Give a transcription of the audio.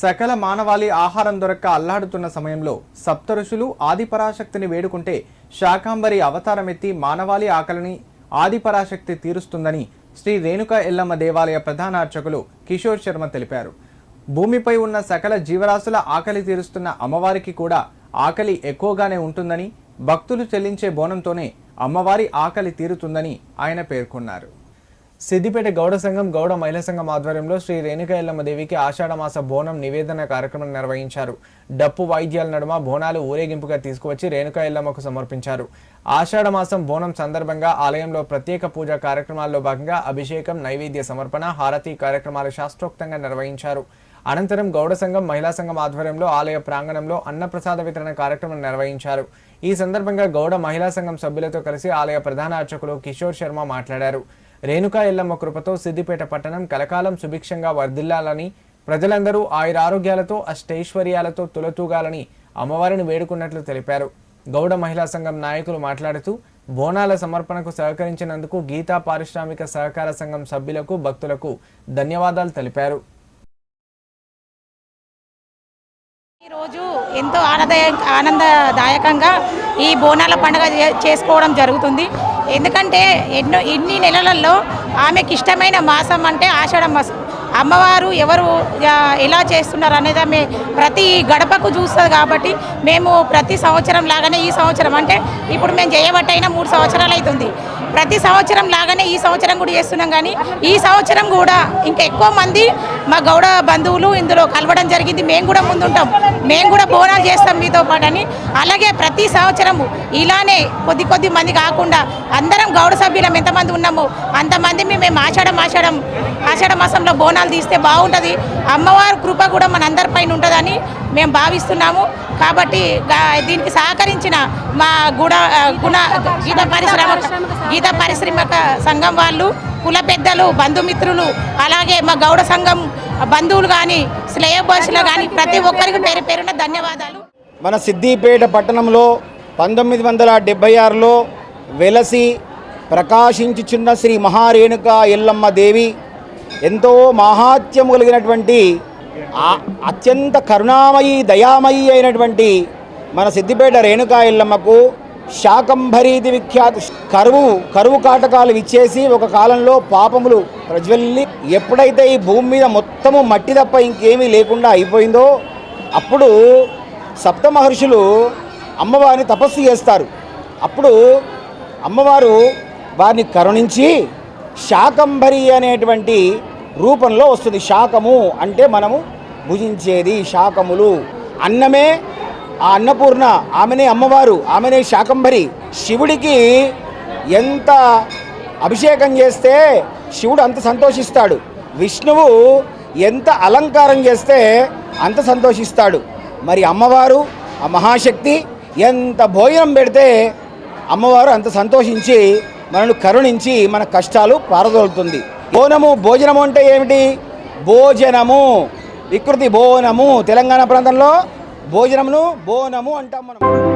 సకల మానవాళి ఆహారం దొరక్క అల్లాడుతున్న సమయంలో సప్తఋషులు ఆదిపరాశక్తిని వేడుకుంటే శాకాంబరి అవతారమెత్తి మానవాళి ఆకలిని ఆదిపరాశక్తి తీరుస్తుందని శ్రీ రేణుక ఎల్లమ్మ దేవాలయ ప్రధాన అర్చకులు కిషోర్ శర్మ తెలిపారు. భూమిపై ఉన్న సకల జీవరాశుల ఆకలి తీరుస్తున్న అమ్మవారికి కూడా ఆకలి ఎక్కువగానే ఉంటుందని భక్తులు చెల్లించే బోనంతోనే అమ్మవారి ఆకలి తీరుతుందని ఆయన పేర్కొన్నారు. సిద్దిపేట గౌడ సంఘం గౌడ మహిళా సంఘం ఆధ్వర్యంలో శ్రీ రేణుక దేవికి ఆషాఢమాస బోనం నివేదన కార్యక్రమం నిర్వహించారు. డప్పు వాయిద్యాల నడుమ బోనాలు ఊరేగింపుగా తీసుకువచ్చి రేణుక ఎల్లమ్మకు సమర్పించారు. ఆషాఢమాసం బోనం సందర్భంగా ఆలయంలో ప్రత్యేక పూజా కార్యక్రమాల్లో భాగంగా అభిషేకం నైవేద్య సమర్పణ హారతి కార్యక్రమాలు శాస్త్రోక్తంగా నిర్వహించారు. అనంతరం గౌడ సంఘం మహిళా సంఘం ఆధ్వర్యంలో ఆలయ ప్రాంగణంలో అన్నప్రసాద వితరణ కార్యక్రమం నిర్వహించారు. ఈ సందర్భంగా గౌడ మహిళా సంఘం సభ్యులతో కలిసి ఆలయ ప్రధాన అర్చకులు కిషోర్ శర్మ మాట్లాడారు. రేణుకా ఎల్లమ్మ కృపతో సిద్దిపేట పట్టణం కలకాలం సుభిక్షంగా వర్ధిల్లాలని ప్రజలందరూ ఆయురారోగ్యాలతో అష్టైశ్వర్యాలతో తులతూగాలని అమ్మవారిని వేడుకున్నట్లు తెలిపారు. గౌడ మహిళా సంఘం నాయకులు మాట్లాడుతూ బోనాల సమర్పణకు సహకరించినందుకు గీతా పారిశ్రామిక సహకార సంఘం సభ్యులకు భక్తులకు ధన్యవాదాలు తెలిపారు. ఈరోజు ఎంతో ఆనంద ఆనందదాయకంగా ఈ బోనాల పండుగ చేసుకోవడం జరుగుతుంది. ఎందుకంటే ఎన్నో ఇన్ని నెలలలో ఆమెకి ఇష్టమైన మాసం అంటే ఆషాఢ మాసం. అమ్మవారు ఎవరు ఎలా చేస్తున్నారు అనేది ఆమె ప్రతి గడపకు చూస్తుంది కాబట్టి మేము ప్రతి సంవత్సరం లాగానే ఈ సంవత్సరం అంటే ఇప్పుడు మేము చేయబట్టయినా మూడు సంవత్సరాలు అవుతుంది ప్రతి సంవత్సరం లాగానే ఈ సంవత్సరం కూడా చేస్తున్నాం కానీ ఈ సంవత్సరం కూడా ఇంకా ఎక్కువ మంది మా గౌడ బంధువులు ఇందులో కలవడం జరిగింది. మేము కూడా ముందుంటాం. మేము కూడా బోనాలు చేస్తాం మీతో పాటు అని అలాగే ప్రతి సంవత్సరము ఇలానే కొద్ది కొద్ది మంది కాకుండా అందరం గౌడ సభ్యులం ఎంతమంది ఉన్నామో అంతమంది మేము ఆషాఢం ఆషాఢం ఆషాఢ మాసంలో బోనాలు తీస్తే బాగుంటుంది. అమ్మవారి కృప కూడా మన అందరిపైన ఉంటుందని మేము భావిస్తున్నాము. కాబట్టి దీనికి సహకరించిన మా గుణ గుణ గీత పరిశ్రమ గీత పారిశ్రామిక సంఘం వాళ్ళు కుల పెద్దలు బంధుమిత్రులు అలాగే మా గౌడ సంఘం బంధువులు కానీ శ్రేయభాషలు కానీ ప్రతి ఒక్కరికి పేరు పేరున ధన్యవాదాలు. మన సిద్దిపేట పట్టణంలో పంతొమ్మిది వందల డెబ్బై ఆరులో వెలసి ప్రకాశించుచున్న శ్రీ మహారేణుక ఎల్లమ్మ దేవి ఎంతో మహాత్యం కలిగినటువంటి అత్యంత కరుణామయి దయామయి అయినటువంటి మన సిద్దిపేట రేణుకా ఎల్లమ్మకు శాకంభరీది విఖ్యాత కరువు కరువు కాటకాలు ఇచ్చేసి ఒక కాలంలో పాపములు ప్రజ్వల్లి ఎప్పుడైతే ఈ భూమి మీద మొత్తము మట్టి తప్ప ఇంకేమీ లేకుండా అయిపోయిందో అప్పుడు సప్త మహర్షులు అమ్మవారిని తపస్సు చేస్తారు. అప్పుడు అమ్మవారు వారిని కరుణించి శాకంభరి అనేటువంటి రూపంలో వస్తుంది. శాకము అంటే మనము భుజించేది శాకములు. అన్నమే ఆ అన్నపూర్ణ ఆమెనే అమ్మవారు ఆమెనే శాకంభరి శివుడికి ఎంత అభిషేకం చేస్తే శివుడు అంత సంతోషిస్తాడు. విష్ణువు ఎంత అలంకారం చేస్తే అంత సంతోషిస్తాడు. మరి అమ్మవారు ఆ మహాశక్తి ఎంత భోజనం పెడితే అమ్మవారు అంత సంతోషించి మనను కరుణించి మన కష్టాలు పారదోలుతుంది. బోనము భోజనము అంటే ఏమిటి? భోజనము. వికృతి బోనము. తెలంగాణ ప్రాంతంలో భోజనమును బోనము అంటాం మనం.